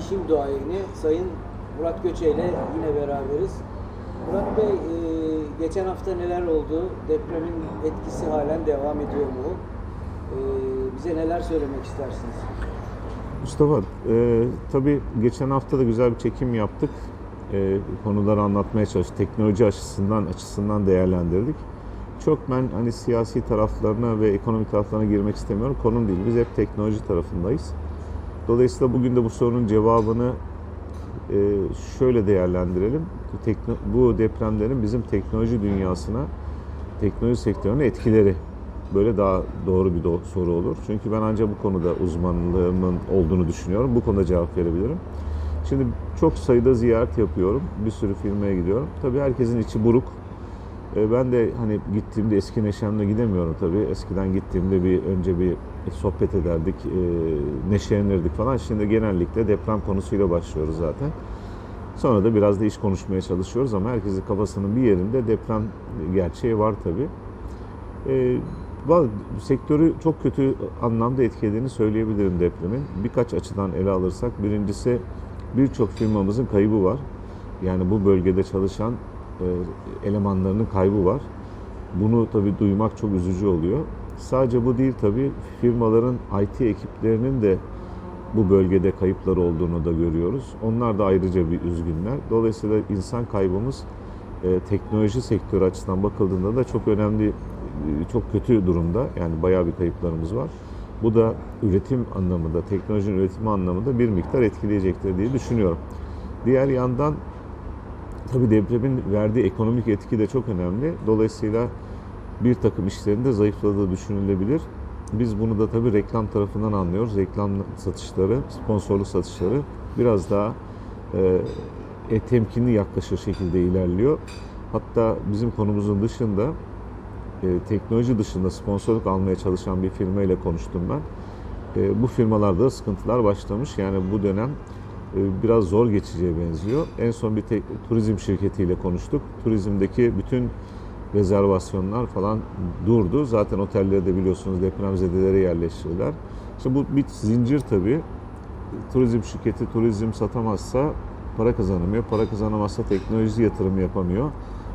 bilişim duayeni Sayın Murat Göçe ile yine beraberiz. Murat Bey, e, geçen hafta neler oldu? Depremin etkisi halen devam ediyor mu? E, bize neler söylemek istersiniz? Mustafa, e, tabii geçen hafta da güzel bir çekim yaptık. E, konuları anlatmaya çalıştık. Teknoloji açısından açısından değerlendirdik. Çok ben hani siyasi taraflarına ve ekonomik taraflarına girmek istemiyorum. Konum değil. Biz hep teknoloji tarafındayız. Dolayısıyla bugün de bu sorunun cevabını e, şöyle değerlendirelim. Bu, depremlerin bizim teknoloji dünyasına, teknoloji sektörüne etkileri böyle daha doğru bir soru olur. Çünkü ben ancak bu konuda uzmanlığımın olduğunu düşünüyorum. Bu konuda cevap verebilirim. Şimdi çok sayıda ziyaret yapıyorum. Bir sürü firmaya gidiyorum. Tabii herkesin içi buruk. E, Ben de hani gittiğimde eski neşemle gidemiyorum tabii. Eskiden gittiğimde bir önce bir sohbet ederdik, e, neşelenirdik falan. Şimdi genellikle deprem konusuyla başlıyoruz zaten. Sonra da biraz da iş konuşmaya çalışıyoruz ama herkesin kafasının bir yerinde deprem gerçeği var tabii. E, sektörü çok kötü anlamda etkilediğini söyleyebilirim depremin. Birkaç açıdan ele alırsak birincisi birçok firmamızın kaybı var. Yani bu bölgede çalışan elemanlarının kaybı var. Bunu tabii duymak çok üzücü oluyor. Sadece bu değil tabii firmaların IT ekiplerinin de bu bölgede kayıpları olduğunu da görüyoruz. Onlar da ayrıca bir üzgünler. Dolayısıyla insan kaybımız e, teknoloji sektörü açısından bakıldığında da çok önemli, e, çok kötü durumda. Yani bayağı bir kayıplarımız var. Bu da üretim anlamında, teknolojinin üretimi anlamında bir miktar etkileyecektir diye düşünüyorum. Diğer yandan tabii depremin verdiği ekonomik etki de çok önemli. Dolayısıyla bir takım işlerin de zayıfladığı düşünülebilir. Biz bunu da tabii reklam tarafından anlıyoruz. Reklam satışları, sponsorluk satışları biraz daha e, e, temkinli yaklaşır şekilde ilerliyor. Hatta bizim konumuzun dışında e, teknoloji dışında sponsorluk almaya çalışan bir firma konuştum ben. E, bu firmalarda da sıkıntılar başlamış. Yani bu dönem biraz zor geçeceğe benziyor. En son bir tek, turizm şirketiyle konuştuk. Turizmdeki bütün rezervasyonlar falan durdu. Zaten otelleri de biliyorsunuz depremzedelere yerleştirdiler. İşte bu bir zincir tabii. Turizm şirketi turizm satamazsa para kazanamıyor. Para kazanamazsa teknoloji yatırımı yapamıyor.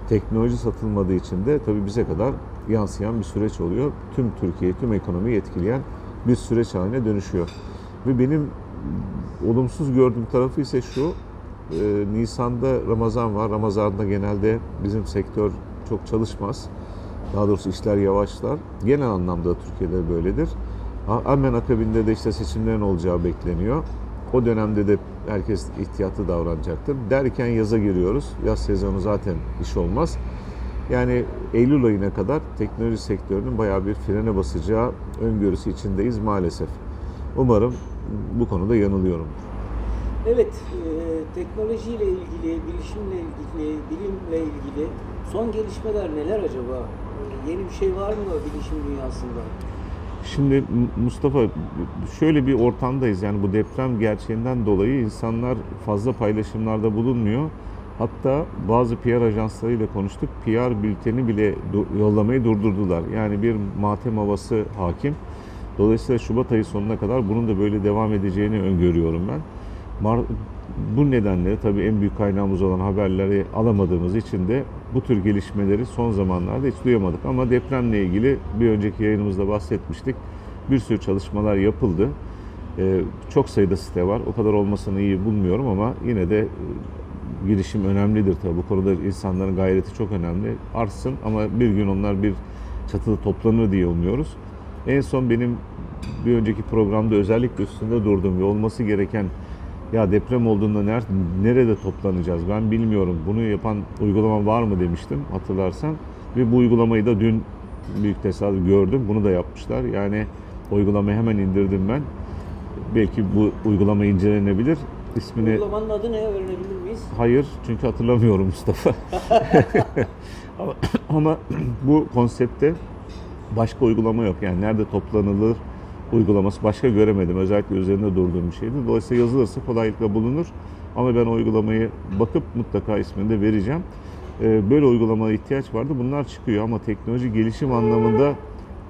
Teknoloji satılmadığı için de tabii bize kadar yansıyan bir süreç oluyor. Tüm Türkiye'yi, tüm ekonomiyi etkileyen bir süreç haline dönüşüyor. Ve benim olumsuz gördüğüm tarafı ise şu, e, Nisan'da Ramazan var. Ramazan'da genelde bizim sektör çok çalışmaz. Daha doğrusu işler yavaşlar. Genel anlamda Türkiye'de böyledir. Hemen akabinde de işte seçimlerin olacağı bekleniyor. O dönemde de herkes ihtiyatlı davranacaktır. Derken yaza giriyoruz. Yaz sezonu zaten iş olmaz. Yani Eylül ayına kadar teknoloji sektörünün bayağı bir frene basacağı öngörüsü içindeyiz maalesef. Umarım bu konuda yanılıyorum. Evet, e, teknolojiyle ilgili, bilişimle ilgili, bilimle ilgili son gelişmeler neler acaba? Yeni bir şey var mı bilişim dünyasında? Şimdi Mustafa şöyle bir ortamdayız yani bu deprem gerçeğinden dolayı insanlar fazla paylaşımlarda bulunmuyor. Hatta bazı PR ajanslarıyla konuştuk. PR bülteni bile yollamayı durdurdular. Yani bir matem havası hakim. Dolayısıyla Şubat ayı sonuna kadar bunun da böyle devam edeceğini öngörüyorum ben. Mar- bu nedenle tabii en büyük kaynağımız olan haberleri alamadığımız için de bu tür gelişmeleri son zamanlarda hiç duyamadık. Ama depremle ilgili bir önceki yayınımızda bahsetmiştik. Bir sürü çalışmalar yapıldı. Ee, çok sayıda site var. O kadar olmasını iyi bulmuyorum ama yine de e, girişim önemlidir tabii. Bu konuda insanların gayreti çok önemli. Artsın ama bir gün onlar bir çatıda toplanır diye umuyoruz. En son benim bir önceki programda özellikle üstünde durduğum ve olması gereken ya deprem olduğunda ner, nerede toplanacağız ben bilmiyorum. Bunu yapan uygulama var mı demiştim hatırlarsan. Ve bu uygulamayı da dün büyük tesadüf gördüm. Bunu da yapmışlar. Yani uygulamayı hemen indirdim ben. Belki bu uygulama incelenebilir. İsmini Uygulamanın adı ne öğrenebilir miyiz? Hayır çünkü hatırlamıyorum Mustafa. ama, ama bu konsepte başka uygulama yok. Yani nerede toplanılır uygulaması başka göremedim. Özellikle üzerinde durduğum bir şeydi. Dolayısıyla yazılırsa kolaylıkla bulunur. Ama ben uygulamayı bakıp mutlaka ismini de vereceğim. Ee, Böyle uygulamaya ihtiyaç vardı. Bunlar çıkıyor ama teknoloji gelişim anlamında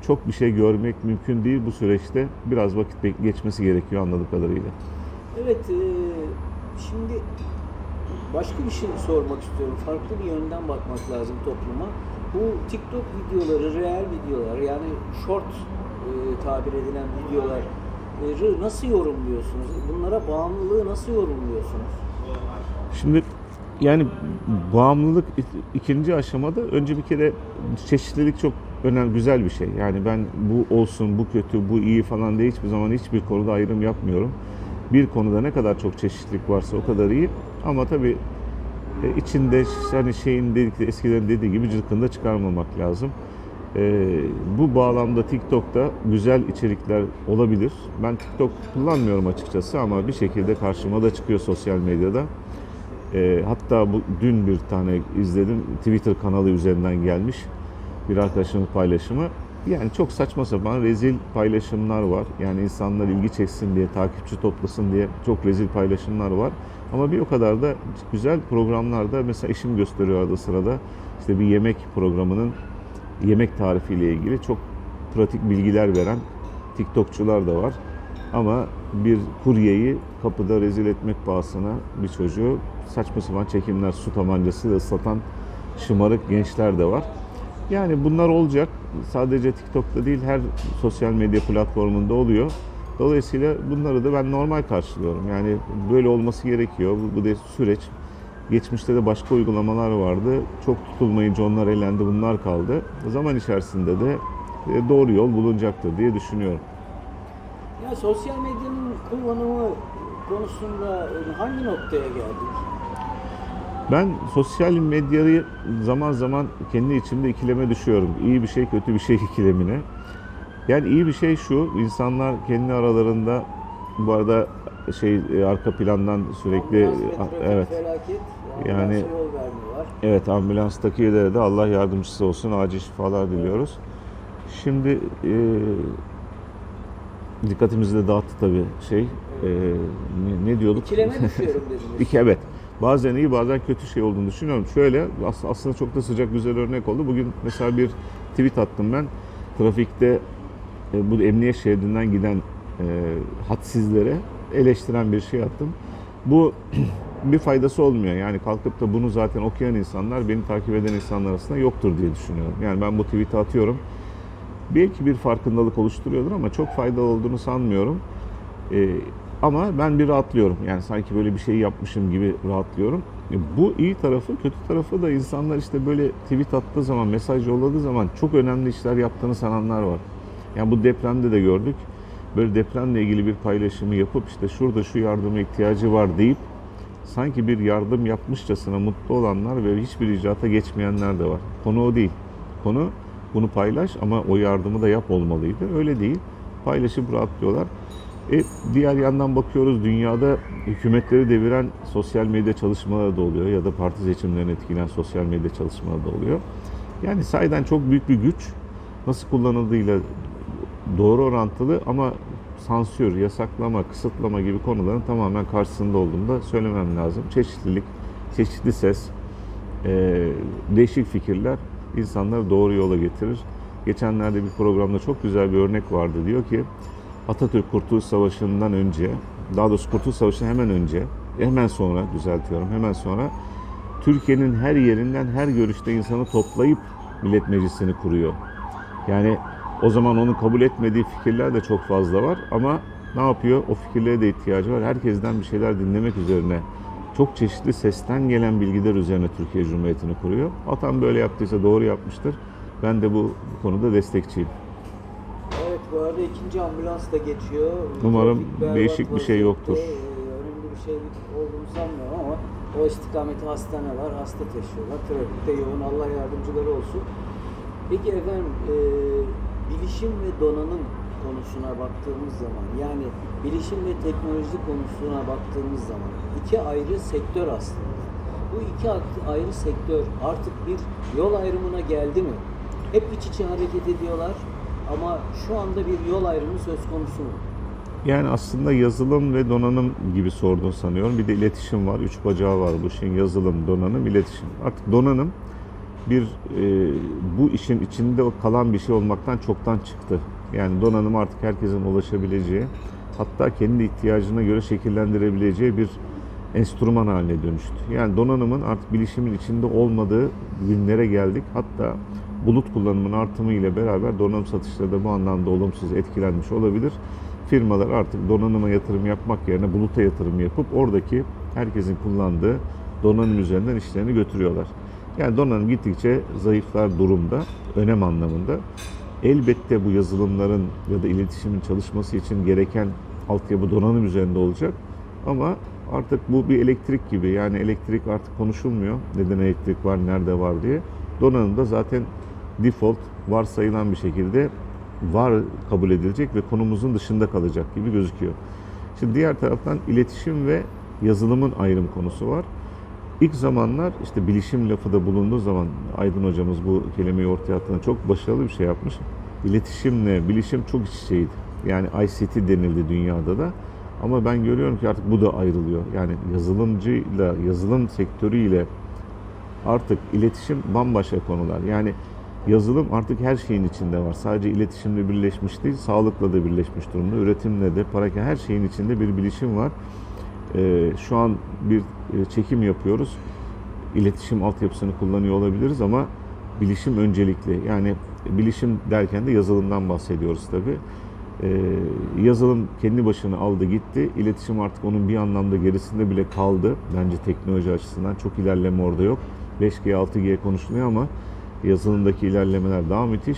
çok bir şey görmek mümkün değil bu süreçte. Biraz vakit geçmesi gerekiyor anladığım kadarıyla. Evet, e, şimdi başka bir şey sormak istiyorum. Farklı bir yönden bakmak lazım topluma. Bu TikTok videoları, real videolar yani short e, tabir edilen videoları nasıl yorumluyorsunuz? Bunlara bağımlılığı nasıl yorumluyorsunuz? Şimdi yani bağımlılık ik- ikinci aşamada önce bir kere çeşitlilik çok önemli güzel bir şey. Yani ben bu olsun, bu kötü, bu iyi falan diye hiçbir zaman hiçbir konuda ayrım yapmıyorum. Bir konuda ne kadar çok çeşitlilik varsa o kadar iyi. Ama tabii e, içinde hani şeyin dedikleri eskiden dediği gibi cılkında çıkarmamak lazım. E, bu bağlamda TikTok'ta güzel içerikler olabilir. Ben TikTok kullanmıyorum açıkçası ama bir şekilde karşıma da çıkıyor sosyal medyada. E, hatta bu dün bir tane izledim. Twitter kanalı üzerinden gelmiş bir arkadaşımın paylaşımı. Yani çok saçma sapan rezil paylaşımlar var. Yani insanlar ilgi çeksin diye, takipçi toplasın diye çok rezil paylaşımlar var. Ama bir o kadar da güzel programlarda mesela işim gösteriyor arada sırada. İşte bir yemek programının yemek tarifiyle ilgili çok pratik bilgiler veren TikTokçular da var. Ama bir kuryeyi kapıda rezil etmek pahasına bir çocuğu saçma sapan çekimler, su tabancası ıslatan şımarık gençler de var. Yani bunlar olacak. Sadece TikTok'ta değil her sosyal medya platformunda oluyor. Dolayısıyla bunları da ben normal karşılıyorum. Yani böyle olması gerekiyor. Bu, bu da süreç. Geçmişte de başka uygulamalar vardı. Çok tutulmayınca onlar elendi, bunlar kaldı. Zaman içerisinde de e, doğru yol bulunacaktır diye düşünüyorum. Ya sosyal medyanın kullanımı konusunda hangi noktaya geldik? Ben sosyal medyayı zaman zaman kendi içimde ikileme düşüyorum. İyi bir şey, kötü bir şey ikilemine. Yani iyi bir şey şu, insanlar kendi aralarında bu arada şey e, arka plandan sürekli Ambulans evet felaket. Yani- evet ambulanstaki de Allah yardımcısı olsun, acil şifalar diliyoruz. Şimdi e, dikkatimizi de dağıttı tabii şey. e, ne, ne diyorduk? İkileme düşüyorum dediniz. İki evet. Bazen iyi bazen kötü şey olduğunu düşünüyorum. Şöyle as- aslında çok da sıcak güzel örnek oldu. Bugün mesela bir tweet attım ben. Trafikte e, bu emniyet şeridinden giden e, hadsizlere eleştiren bir şey attım. Bu bir faydası olmuyor. Yani kalkıp da bunu zaten okuyan insanlar, beni takip eden insanlar arasında yoktur diye düşünüyorum. Yani ben bu tweet'i atıyorum. Belki bir farkındalık oluşturuyordur ama çok faydalı olduğunu sanmıyorum. Ee, ama ben bir rahatlıyorum. Yani sanki böyle bir şey yapmışım gibi rahatlıyorum. E, Bu iyi tarafı, kötü tarafı da insanlar işte böyle tweet attığı zaman, mesaj yolladığı zaman çok önemli işler yaptığını sananlar var. Yani bu depremde de gördük. Böyle depremle ilgili bir paylaşımı yapıp işte şurada şu yardıma ihtiyacı var deyip sanki bir yardım yapmışçasına mutlu olanlar ve hiçbir icraata geçmeyenler de var. Konu o değil. Konu bunu paylaş ama o yardımı da yap olmalıydı. Öyle değil. Paylaşıp rahatlıyorlar. E, diğer yandan bakıyoruz dünyada hükümetleri deviren sosyal medya çalışmaları da oluyor ya da parti seçimlerini etkileyen sosyal medya çalışmaları da oluyor. Yani sayeden çok büyük bir güç nasıl kullanıldığıyla doğru orantılı ama sansür, yasaklama, kısıtlama gibi konuların tamamen karşısında olduğunu da söylemem lazım. Çeşitlilik, çeşitli ses, e, değişik fikirler insanları doğru yola getirir. Geçenlerde bir programda çok güzel bir örnek vardı. Diyor ki Atatürk Kurtuluş Savaşı'ndan önce, daha doğrusu Kurtuluş Savaşı'ndan hemen önce, hemen sonra düzeltiyorum, hemen sonra Türkiye'nin her yerinden her görüşte insanı toplayıp Millet Meclisi'ni kuruyor. Yani o zaman onu kabul etmediği fikirler de çok fazla var ama ne yapıyor? O fikirlere de ihtiyacı var. Herkesten bir şeyler dinlemek üzerine çok çeşitli sesten gelen bilgiler üzerine Türkiye Cumhuriyeti'ni kuruyor. Atam böyle yaptıysa doğru yapmıştır. Ben de bu, konuda destekçiyim. Arada ikinci ambulans da geçiyor. Umarım Trafik değişik bir şey yoktur. vaziyette. Önemli bir şey olduğunu sanmıyorum ama o istikamete hastane var, hasta taşıyorlar. Trafikte yoğun Allah yardımcıları olsun. Peki efendim e, bilişim ve donanım konusuna baktığımız zaman yani bilişim ve teknoloji konusuna baktığımız zaman iki ayrı sektör aslında. Bu iki ayrı sektör artık bir yol ayrımına geldi mi? Hep iç içe hareket ediyorlar ama şu anda bir yol ayrımı söz konusu mu? Yani aslında yazılım ve donanım gibi sordun sanıyorum. Bir de iletişim var. Üç bacağı var bu şeyin. Yazılım, donanım, iletişim. Artık donanım bir e, bu işin içinde kalan bir şey olmaktan çoktan çıktı. Yani donanım artık herkesin ulaşabileceği, hatta kendi ihtiyacına göre şekillendirebileceği bir enstrüman haline dönüştü. Yani donanımın artık bilişimin içinde olmadığı günlere geldik. Hatta bulut kullanımının artımı ile beraber donanım satışları da bu anlamda olumsuz etkilenmiş olabilir. Firmalar artık donanıma yatırım yapmak yerine buluta yatırım yapıp oradaki herkesin kullandığı donanım üzerinden işlerini götürüyorlar. Yani donanım gittikçe zayıflar durumda, önem anlamında. Elbette bu yazılımların ya da iletişimin çalışması için gereken altyapı donanım üzerinde olacak. Ama artık bu bir elektrik gibi. Yani elektrik artık konuşulmuyor. Neden elektrik var, nerede var diye. Donanım da zaten default varsayılan bir şekilde var kabul edilecek ve konumuzun dışında kalacak gibi gözüküyor. Şimdi diğer taraftan iletişim ve yazılımın ayrım konusu var. İlk zamanlar işte bilişim lafı da bulunduğu zaman Aydın hocamız bu kelimeyi ortaya attığında çok başarılı bir şey yapmış. İletişimle bilişim çok iç içeydi. Yani ICT denildi dünyada da. Ama ben görüyorum ki artık bu da ayrılıyor. Yani yazılımcıyla, yazılım sektörüyle artık iletişim bambaşka konular. Yani yazılım artık her şeyin içinde var. Sadece iletişimle birleşmiş değil, sağlıkla da birleşmiş durumda. Üretimle de, para her şeyin içinde bir bilişim var. Ee, şu an bir e, çekim yapıyoruz. İletişim altyapısını kullanıyor olabiliriz ama bilişim öncelikli. Yani bilişim derken de yazılımdan bahsediyoruz tabii. Ee, yazılım kendi başına aldı gitti. İletişim artık onun bir anlamda gerisinde bile kaldı. Bence teknoloji açısından çok ilerleme orada yok. 5G, 6G konuşuluyor ama yazılımdaki ilerlemeler daha müthiş.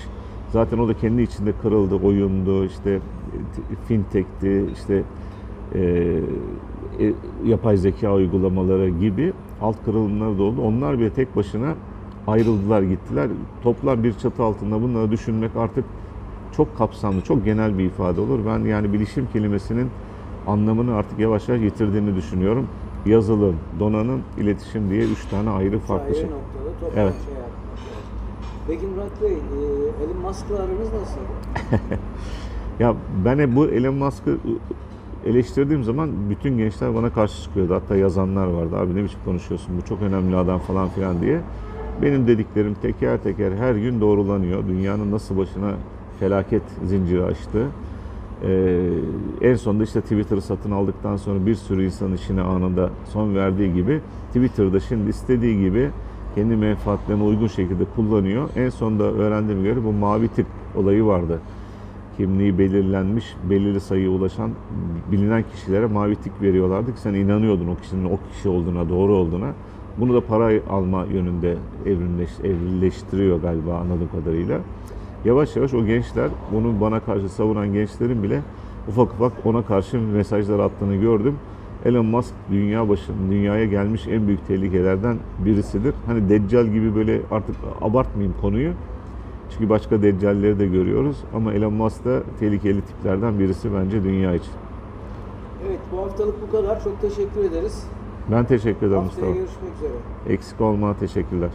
Zaten o da kendi içinde kırıldı, oyundu, işte fintech'ti, işte e, e, yapay zeka uygulamaları gibi alt kırılımları da oldu. Onlar bile tek başına ayrıldılar gittiler. Toplam bir çatı altında bunları düşünmek artık çok kapsamlı, çok genel bir ifade olur. Ben yani bilişim kelimesinin anlamını artık yavaş yavaş yitirdiğini düşünüyorum. Yazılım, donanım, iletişim diye üç tane ayrı farklı şey. noktada Evet. şey. Peki Murat Bey, e, Elon Musk'la aranız nasıl? Ya ben bu Elon Musk'ı eleştirdiğim zaman bütün gençler bana karşı çıkıyordu. Hatta yazanlar vardı. Abi ne biçim konuşuyorsun bu çok önemli adam falan filan diye. Benim dediklerim teker teker her gün doğrulanıyor. Dünyanın nasıl başına felaket zinciri açtı. Ee, en sonunda işte Twitter'ı satın aldıktan sonra bir sürü insan işine anında son verdiği gibi Twitter'da şimdi istediği gibi kendi menfaatlerine uygun şekilde kullanıyor. En sonunda öğrendiğim göre bu mavi tık olayı vardı kimliği belirlenmiş, belirli sayıya ulaşan bilinen kişilere mavi tik veriyorlardı ki sen inanıyordun o kişinin o kişi olduğuna, doğru olduğuna. Bunu da para alma yönünde evrimleş, evrileştiriyor galiba anladığım kadarıyla. Yavaş yavaş o gençler, bunu bana karşı savunan gençlerin bile ufak ufak ona karşı mesajlar attığını gördüm. Elon Musk dünya başında, dünyaya gelmiş en büyük tehlikelerden birisidir. Hani Deccal gibi böyle artık abartmayayım konuyu. Çünkü başka deccalleri de görüyoruz ama Elon Musk da tehlikeli tiplerden birisi bence dünya için. Evet, bu haftalık bu kadar. Çok teşekkür ederiz. Ben teşekkür ederim Haftaya Mustafa. görüşmek üzere. Eksik olma teşekkürler.